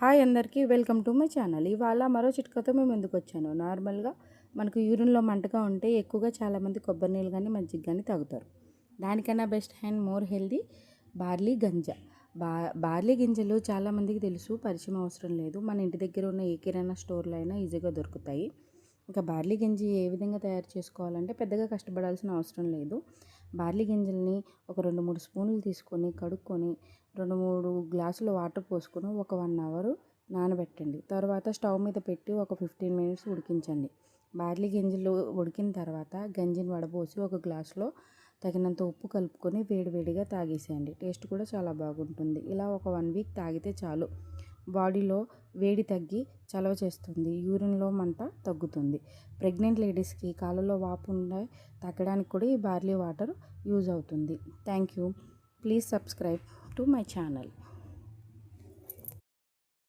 Hi అందరికీ welcome to my channel. ఇవాళ మరో చిట్కాతో మేము ఎందుకు వచ్చాను. నార్మల్గా మనకు యూరిన్లో మంటగా ఉంటే ఎక్కువగా చాలామంది కొబ్బరి నీళ్ళు కానీ మజ్జిగ కానీ తాగుతారు. దానికన్నా best and more healthy barley ganja. బా బార్లీ గింజలు చాలామందికి తెలుసు పరిచయం అవసరం లేదు. మన ఇంటి దగ్గర ఉన్న ఏ కిరాణా స్టోర్లో అయినా ఈజీగా దొరుకుతాయి. ఇంకా బార్లీ గింజి ఏ విధంగా తయారు చేసుకోవాలంటే పెద్దగా కష్టపడాల్సిన అవసరం లేదు. బార్లీ గింజల్ని ఒక రెండు మూడు స్పూన్లు తీసుకొని కడుక్కొని రెండు మూడు గ్లాసులు వాటర్ పోసుకొని ఒక వన్ అవర్ నానబెట్టండి. తర్వాత స్టవ్ మీద పెట్టి ఒక ఫిఫ్టీన్ మినిట్స్ ఉడికించండి. బార్లీ గింజలు ఉడికిన తర్వాత గంజిని వడపోసి ఒక గ్లాసులో తగినంత ఉప్పు కలుపుకొని వేడివేడిగా తాగేసేయండి. టేస్ట్ కూడా చాలా బాగుంటుంది. ఇలా ఒక వన్ వీక్ తాగితే చాలు. బాడీలో వేడి తగ్గి చలవ చేస్తుంది. యూరిన్లో మంట తగ్గుతుంది. ప్రెగ్నెంట్ లేడీస్కి కాళ్ళలో వాపు ఉండే తగ్గడానికి కూడా ఈ బార్లీ వాటర్ యూజ్ అవుతుంది. Thank you. Please subscribe to my channel.